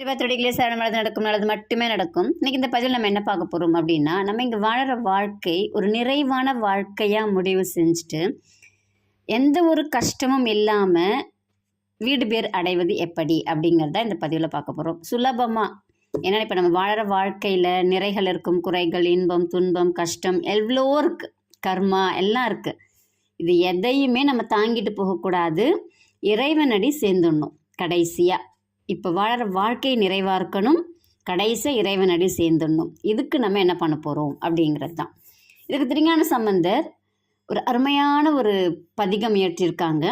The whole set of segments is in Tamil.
திருவாத்திரடிகளே சரணம் நடக்கும் நல்லது மட்டுமே நடக்கும். இன்னைக்கு இந்த பதில் நம்ம என்ன பார்க்க போகிறோம் அப்படின்னா நம்ம இங்கே வாழற வாழ்க்கை ஒரு நிறைவான வாழ்க்கையாக முடிவு செஞ்சுட்டு எந்த ஒரு கஷ்டமும் இல்லாமல் வீடு பேர் அடைவது எப்படி அப்படிங்கிறத இந்த பதிவில் பார்க்க போகிறோம் சுலபமாக ஏன்னா இப்போ நம்ம வாழற வாழ்க்கையில் நிறைகள் இருக்கும். குறைகள் இன்பம் துன்பம் கஷ்டம் எவ்வளோ இருக்குது கர்மா எல்லாம் இருக்குது இது எதையுமே நம்ம தாங்கிட்டு போகக்கூடாது. இறைவனடி சேர்ந்துடணும். கடைசியாக இப்போ வாழற வாழ்க்கை நிறைவாக இருக்கணும். கடைசியாக இறைவனடி சேர்ந்துடணும். இதுக்கு நம்ம என்ன பண்ண போகிறோம் அப்படிங்கிறது தான். இதுக்கு திருஞான சம்பந்தர் ஒரு அருமையான ஒரு பதிகம் இயற்றியிருக்காங்க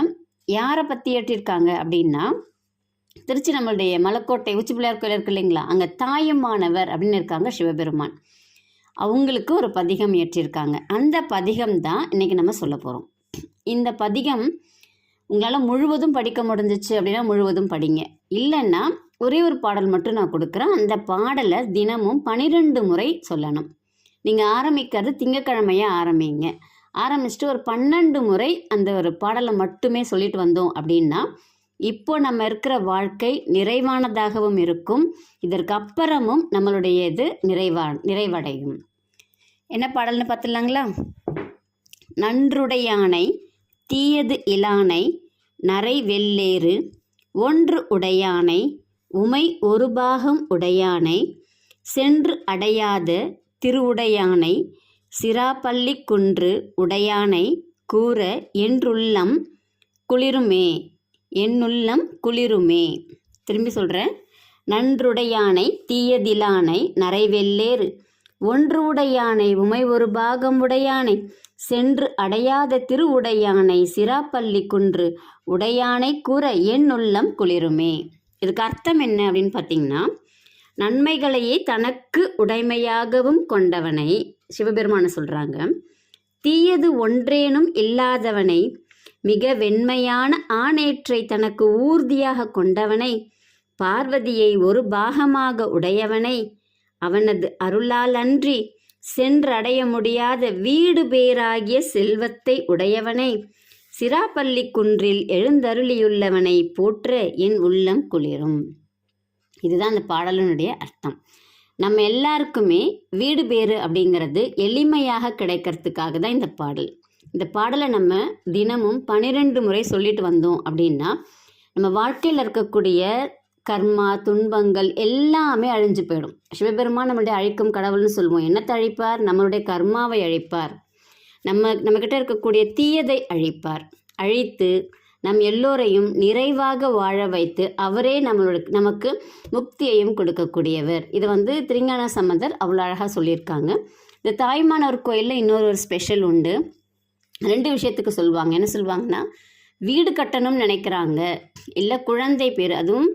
யாரை பற்றி இயற்றியிருக்காங்க அப்படின்னா திருச்சி நம்மளுடைய மலக்கோட்டை உச்சி பிள்ளையார் கோயில் இருக்கு இல்லைங்களா? அங்கே தாயுமானவர் அப்படின்னு இருக்காங்க சிவபெருமான். அவங்களுக்கு ஒரு பதிகம் இயற்றியிருக்காங்க அந்த பதிகம் தான் இன்றைக்கி நம்ம சொல்ல போகிறோம் இந்த பதிகம் உங்களால் முழுவதும் படிக்க முடிஞ்சிச்சு அப்படின்னா முழுவதும் படிங்க. இல்லைன்னா ஒரே ஒரு பாடல் மட்டும் நான் கொடுக்குறேன். அந்த பாடலை தினமும் பன்னிரெண்டு முறை சொல்லணும். நீங்கள் ஆரம்பிக்கிறது திங்கக்கிழமையாக ஆரம்பிங்க. ஆரம்பிச்சுட்டு ஒரு பன்னெண்டு முறை அந்த ஒரு பாடலை மட்டுமே சொல்லிட்டு வந்தோம் அப்படின்னா இப்போ நம்ம இருக்கிற வாழ்க்கை நிறைவானதாகவும் இருக்கும். இதற்கு அப்புறமும் நம்மளுடைய இது நிறைவா நிறைவடையும். என்ன பாடல்னு பார்த்துடலாங்களா? நன்றுடையானை தீயது இலானை நரை வெள்ளேறு ஒன்று உடையானை உமை ஒரு பாகம் உடையானை சென்று அடையாத திருவுடையானை சிராப்பள்ளி குன்று உடையானை கூற என்றுள்ளம் குளிருமே என்னுள்ளம் குளிருமே. திரும்பி சொல்கிறேன் நன்றுடையானை தீயதிலானை நரைவெல்லேறு ஒன்று உடையானை உமை ஒரு பாகம் உடையானை சென்று அடையாத திருவுடையானை சிராப்பள்ளி குன்று உடையானை கூற என் உள்ளம் குளிருமே. இதுக்கு அர்த்தம் என்ன அப்படின்னு பார்த்தீங்கன்னா நன்மைகளையே தனக்கு உடைமையாகவும் கொண்டவனை சிவபெருமான சொல்கிறாங்க தீயது ஒன்றேனும் இல்லாதவனை மிக வெண்மையான ஆணேற்றை தனக்கு ஊர்தியாக கொண்டவனை பார்வதியை ஒரு பாகமாக உடையவனை அவனது அருளால் அன்றி சென்றடைய முடியாத வீடு பேராகிய செல்வத்தை உடையவனை. சிராப்பள்ளி குன்றில் எழுந்தருளியுள்ளவனை போற்ற என் உள்ளம் குளிரும். இதுதான் அந்த பாடலினுடைய அர்த்தம். நம்ம எல்லாருக்குமே வீடு பேறு அப்படிங்கிறது எளிமையாக கிடைக்கிறதுக்காக தான் இந்த பாடல். இந்த பாடலை நம்ம தினமும் பன்னிரெண்டு முறை சொல்லிட்டு வந்தோம் அப்படின்னா நம்ம வாழ்க்கையில் இருக்கக்கூடிய கர்மா துன்பங்கள் எல்லாமே அழிஞ்சு போயிடும். சிவபெருமான் நம்மளுடைய அழிக்கும் கடவுள்னு சொல்லுவோம். என்னத்தை அழிப்பார்? நம்மளுடைய கர்மாவை அழிப்பார். நம்ம நம்மக்கிட்ட இருக்கக்கூடிய தீயதை அழிப்பார். அழித்து நம் எல்லோரையும் நிறைவாக வாழ வைத்து அவரே நம்மளோட நமக்கு முக்தியையும் கொடுக்கக்கூடியவர். இதை வந்து திருஞான சம்பந்தர் அவ்வளோ அழகாக சொல்லியிருக்காங்க. இந்த தாய்மானவர் கோயிலில் இன்னொரு ஒரு ஸ்பெஷல் உண்டு. ரெண்டு விஷயத்துக்கு சொல்லுவாங்க. என்ன சொல்லுவாங்கன்னா வீடு கட்டணும்னு நினைக்கிறாங்க. இல்லை குழந்தை பேர் அதுவும்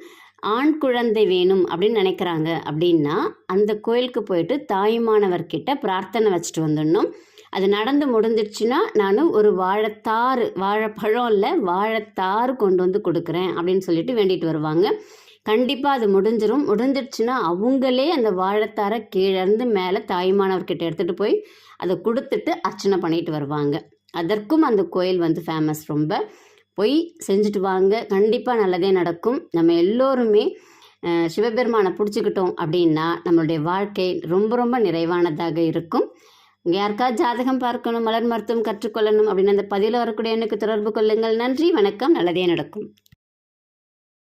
ஆண் குழந்தை வேணும் அப்படின்னு நினைக்கிறாங்க அப்படின்னா அந்த கோயிலுக்கு போயிட்டு தாயுமானவர்கிட்ட பிரார்த்தனை வச்சுட்டு வந்துடணும். அது நடந்து முடிஞ்சிடுச்சுன்னா நான் ஒரு வாழைத்தாறு வாழைப்பழம் இல்லை வாழைத்தாறு கொண்டு வந்து கொடுக்குறேன் அப்படின்னு சொல்லிட்டு வேண்டிட்டு வருவாங்க. கண்டிப்பாக அது முடிஞ்சிடும் முடிஞ்சிடுச்சுன்னா அவங்களே அந்த வாழைத்தாரை கீழேருந்து மேலே தாய்மானவர்கிட்ட எடுத்துகிட்டு போய் அதை கொடுத்துட்டு அர்ச்சனை பண்ணிட்டு வருவாங்க. அதற்கும் அந்த கோயில் வந்து ஃபேமஸ் ரொம்ப. போய் செஞ்சுட்டு வாங்க. கண்டிப்பாக நல்லதே நடக்கும். நம்ம எல்லோருமே சிவபெருமானை பிடிச்சிக்கிட்டோம் அப்படின்னா நம்மளுடைய வாழ்க்கை ரொம்ப ரொம்ப நிறைவானதாக இருக்கும். யாருக்காவது ஜாதகம் பார்க்கணும் மலர் மருத்துவம் கற்றுக்கொள்ளணும் அப்படின்னு அந்த பதிவில் வரக்கூடிய எனக்கு தொடர்பு கொள்ளுங்கள். நன்றி வணக்கம். நல்லதே நடக்கும்.